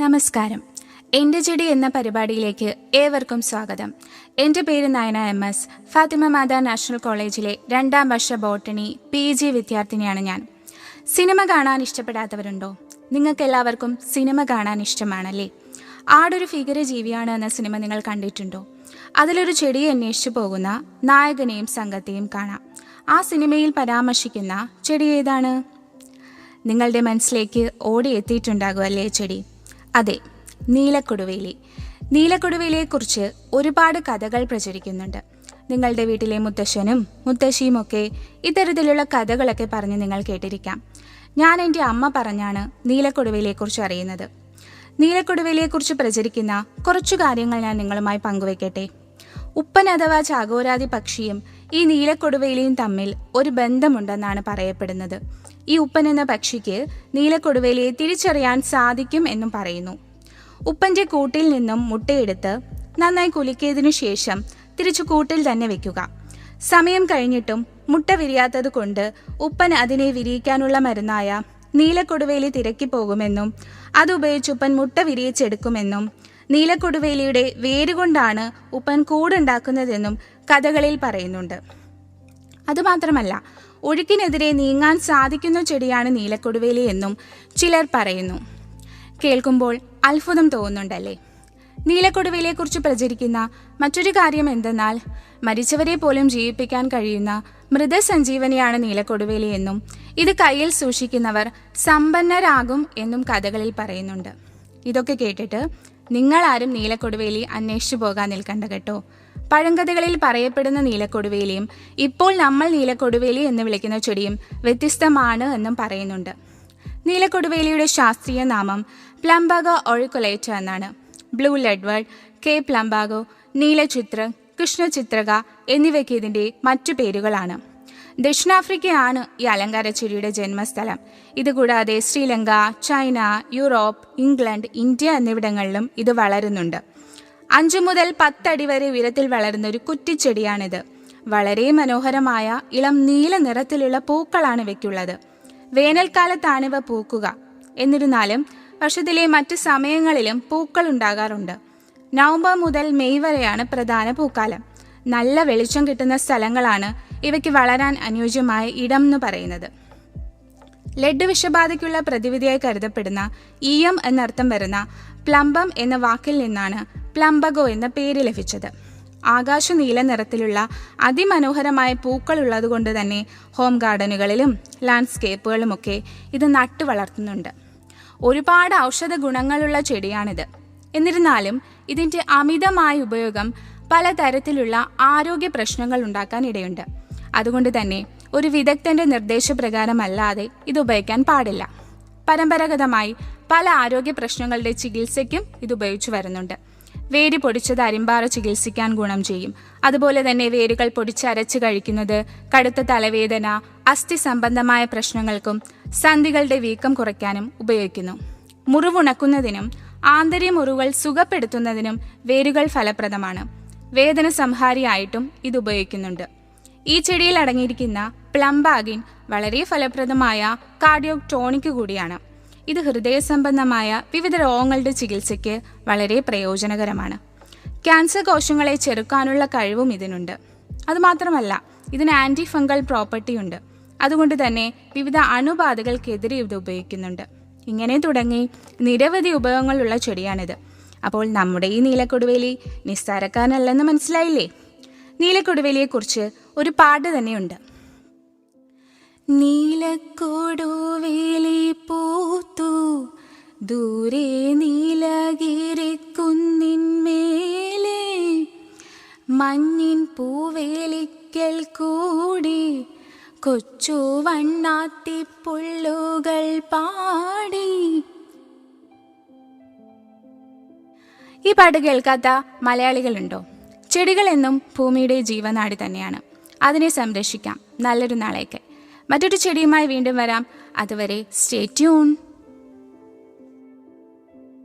നമസ്കാരം. എന്റെ ചെടി എന്ന പരിപാടിയിലേക്ക് ഏവർക്കും സ്വാഗതം. എന്റെ പേര് Nayana M S. Fathima Matha national കോളേജിലെ രണ്ടാം വർഷ ബോട്ടണി പി ജി വിദ്യാർത്ഥിനിയാണ് ഞാൻ. സിനിമ കാണാൻ ഇഷ്ടപ്പെടാത്തവരുണ്ടോ? നിങ്ങൾക്ക് എല്ലാവർക്കും സിനിമ കാണാൻ ഇഷ്ടമാണല്ലേ? ആടൊരു ഫിഗര ജീവിയാണ് എന്ന സിനിമ നിങ്ങൾ കണ്ടിട്ടുണ്ടോ? അതിലൊരു ചെടിയെ അന്വേഷിച്ചു പോകുന്ന നായകനെയും സംഘത്തെയും കാണാം. ആ സിനിമയിൽ പരാമർശിക്കുന്ന ചെടി ഏതാണ്? നിങ്ങളുടെ മനസ്സിലേക്ക് ഓടിയെത്തിയിട്ടുണ്ടാകും അല്ലേ ചെടി? അതെ നീലക്കൊടുവേലി. നീലക്കൊടുവേലിയെക്കുറിച്ച് ഒരുപാട് കഥകൾ പ്രചരിക്കുന്നുണ്ട്. നിങ്ങളുടെ വീട്ടിലെ മുത്തശ്ശനും മുത്തശ്ശിയും ഒക്കെ ഇത്തരത്തിലുള്ള കഥകളൊക്കെ പറഞ്ഞ് നിങ്ങൾ കേട്ടിരിക്കാം. ഞാൻ എന്റെ അമ്മ പറഞ്ഞാണ് നീലക്കൊടുവേലിയെക്കുറിച്ച് അറിയുന്നത്. നീലക്കൊടുവേലിയെക്കുറിച്ച് പ്രചരിക്കുന്ന കുറച്ചു കാര്യങ്ങൾ ഞാൻ നിങ്ങളുമായി പങ്കുവെക്കട്ടെ. ഉപ്പൻ അഥവാ ചാകോരാതി പക്ഷിയും ഈ നീലക്കൊടുവേലിയും തമ്മിൽ ഒരു ബന്ധമുണ്ടെന്നാണ് പറയപ്പെടുന്നത്. ഈ ഉപ്പൻ എന്ന പക്ഷിക്ക് നീലക്കൊടുവേലിയെ തിരിച്ചറിയാൻ സാധിക്കും എന്നും പറയുന്നു. ഉപ്പന്റെ കൂട്ടിൽ നിന്നും മുട്ടയെടുത്ത് നന്നായി കുലുക്കിയതിനു ശേഷം തിരിച്ചു കൂട്ടിൽ തന്നെ വെക്കുക. സമയം കഴിഞ്ഞിട്ടും മുട്ട വിരിയാത്തത് കൊണ്ട് ഉപ്പൻ അതിനെ വിരിയിക്കാനുള്ള മരുന്നായ നീലക്കൊടുവേലി തിരക്കി പോകുമെന്നും അതുപയോഗിച്ച് ഉപ്പൻ മുട്ട വിരിയിച്ചെടുക്കുമെന്നും നീലക്കൊടുവേലിയുടെ വേരുകൊണ്ടാണ് ഉപ്പൻ കൂടുണ്ടാക്കുന്നതെന്നും കഥകളിൽ പറയുന്നുണ്ട്. അതുമാത്രമല്ല ഒഴുക്കിനെതിരെ നീങ്ങാൻ സാധിക്കുന്ന ചെടിയാണ് നീലക്കൊടുവേലി എന്നും ചിലർ പറയുന്നു. കേൾക്കുമ്പോൾ അത്ഭുതം തോന്നുന്നുണ്ടല്ലേ? നീലക്കൊടുവേലിയെക്കുറിച്ച് പ്രചരിക്കുന്ന മറ്റൊരു കാര്യം എന്തെന്നാൽ മരിച്ചവരെ പോലും ജീവിപ്പിക്കാൻ കഴിയുന്ന മൃതസഞ്ജീവനിയാണ് നീലക്കൊടുവേലി എന്നും ഇത് കയ്യിൽ സൂക്ഷിക്കുന്നവർ സമ്പന്നരാകും എന്നും കഥകളിൽ പറയുന്നുണ്ട്. ഇതൊക്കെ കേട്ടിട്ട് നിങ്ങളാരും നീലക്കൊടുവേലി അന്വേഷിച്ചു പോകാൻ നിൽക്കണ്ട കേട്ടോ. പഴങ്കഥകളിൽ പറയപ്പെടുന്ന നീലക്കൊടുവേലിയും ഇപ്പോൾ നമ്മൾ നീലക്കൊടുവേലി എന്ന് വിളിക്കുന്ന ചെടിയും വ്യത്യസ്തമാണ് എന്നും പറയുന്നുണ്ട്. നീലക്കൊടുവേലിയുടെ ശാസ്ത്രീയ നാമം പ്ലംബാഗോ ഒഴുക്കുലേറ്റ എന്നാണ്. ബ്ലൂ ലെഡ്വേർഡ് കെ പ്ലംബാഗോ നീലചിത്ര കൃഷ്ണചിത്രക എന്നിവയ്ക്ക് ഇതിന്റെ മറ്റു പേരുകളാണ്. ദക്ഷിണാഫ്രിക്കയാണ് ഈ അലങ്കാര ചെടിയുടെ ജന്മസ്ഥലം. ഇതുകൂടാതെ Sri Lanka China Europe England India എന്നിവിടങ്ങളിലും ഇത് വളരുന്നുണ്ട്. അഞ്ചു മുതൽ പത്തടി വരെ ഉയരത്തിൽ വളരുന്ന ഒരു കുറ്റിച്ചെടിയാണിത്. വളരെ മനോഹരമായ ഇളം നീല നിറത്തിലുള്ള പൂക്കളാണ് ഇവയ്ക്കുള്ളത്. വേനൽക്കാലത്താണ് ഇവ പൂക്കുക. എന്നിരുന്നാലും വർഷത്തിലെ മറ്റു സമയങ്ങളിലും പൂക്കൾ ഉണ്ടാകാറുണ്ട്. നവംബർ മുതൽ മെയ് വരെയാണ് പ്രധാന പൂക്കാലം. നല്ല വെളിച്ചം കിട്ടുന്ന സ്ഥലങ്ങളാണ് ഇവയ്ക്ക് വളരാൻ അനുയോജ്യമായ ഇടം എന്ന് പറയുന്നത്. ലെഡ് വിഷബാധയ്ക്കുള്ള പ്രതിവിധിയായി കരുതപ്പെടുന്ന ഈയം എന്നർത്ഥം വരുന്ന പ്ലംബം എന്ന വാക്കിൽ നിന്നാണ് പ്ലംബഗോ എന്ന പേര് ലഭിച്ചത്. ആകാശ നീല നിറത്തിലുള്ള അതിമനോഹരമായ പൂക്കൾ ഉള്ളതുകൊണ്ട് തന്നെ ഹോം ഗാർഡനുകളിലും ലാൻഡ്സ്കേപ്പുകളുമൊക്കെ ഇത് നട്ടു വളർത്തുന്നുണ്ട്. ഒരുപാട് ഔഷധ ഗുണങ്ങളുള്ള ചെടിയാണിത്. എന്നിരുന്നാലും ഇതിന്റെ അമിതമായ ഉപയോഗം പലതരത്തിലുള്ള ആരോഗ്യ പ്രശ്നങ്ങൾ ഉണ്ടാക്കാൻ ഇടയുണ്ട്. അതുകൊണ്ട് തന്നെ ഒരു വിദഗ്ധന്റെ നിർദ്ദേശപ്രകാരമല്ലാതെ ഇത് ഉപയോഗിക്കാൻ പാടില്ല. പരമ്പരാഗതമായി പല ആരോഗ്യ പ്രശ്നങ്ങളുടെ ചികിത്സയ്ക്കും ഇത് ഉപയോഗിച്ചു വരുന്നുണ്ട്. വേര് പൊടിച്ചത് അരിമ്പാറ ചികിത്സിക്കാൻ ഗുണം ചെയ്യും. അതുപോലെ തന്നെ വേരുകൾ പൊടിച്ചരച്ച് കഴിക്കുന്നത് കടുത്ത തലവേദന അസ്ഥി സംബന്ധമായ പ്രശ്നങ്ങൾക്കും സന്ധികളുടെ വീക്കം കുറയ്ക്കാനും ഉപയോഗിക്കുന്നു. മുറിവുണക്കുന്നതിനും ആന്തരിക മുറിവുകൾ സുഖപ്പെടുത്തുന്നതിനും വേരുകൾ ഫലപ്രദമാണ്. വേദന സംഹാരിയായിട്ടും ഇത് ഉപയോഗിക്കുന്നുണ്ട്. ഈ ചെടിയിൽ അടങ്ങിയിരിക്കുന്ന പ്ലംബാഗിൻ വളരെ ഫലപ്രദമായ കാർഡിയോ ടോണിക് കൂടിയാണ്. ഇത് ഹൃദയ സംബന്ധമായ വിവിധ രോഗങ്ങളുടെ ചികിത്സയ്ക്ക് വളരെ പ്രയോജനകരമാണ്. ക്യാൻസർ കോശങ്ങളെ ചെറുക്കാനുള്ള കഴിവും ഇതിനുണ്ട്. അതുമാത്രമല്ല ഇതിന് ആന്റി ഫംഗൽ പ്രോപ്പർട്ടി ഉണ്ട്. അതുകൊണ്ട് തന്നെ വിവിധ അണുബാധകൾക്കെതിരെ ഇത് ഉപയോഗിക്കുന്നുണ്ട്. ഇങ്ങനെ തുടങ്ങി നിരവധി ഉപയോഗങ്ങളുള്ള ചെടിയാണിത്. അപ്പോൾ നമ്മുടെ ഈ നീലക്കൊടുവേലി നിസ്സാരക്കാരനല്ലെന്ന് മനസ്സിലായില്ലേ? നീലക്കൊടുവേലിയെക്കുറിച്ച് ഒരു പാട്ട് തന്നെയുണ്ട്. നീലക്കൊടുവേലി ദൂരെ നീലഗിരി കുന്നിന്മേലെ മഞ്ഞിൻ പൂവേലിക്കൽ കൂടി കൊച്ചു വണ്ണാത്തി പുള്ളുകൾ പാടി. ഈ പാട്ട് കേൾക്കാത്ത മലയാളികളുണ്ടോ? ചെടികൾ എന്നും ഭൂമിയുടെ ജീവനാടി തന്നെയാണ്. അതിനെ സംരക്ഷിക്കാം. നല്ലൊരു നാളേക്ക്. മറ്റൊരു ചെടിയുമായി വീണ്ടും വരാം. അതുവരെ സ്റ്റേ ട്യൂൺ.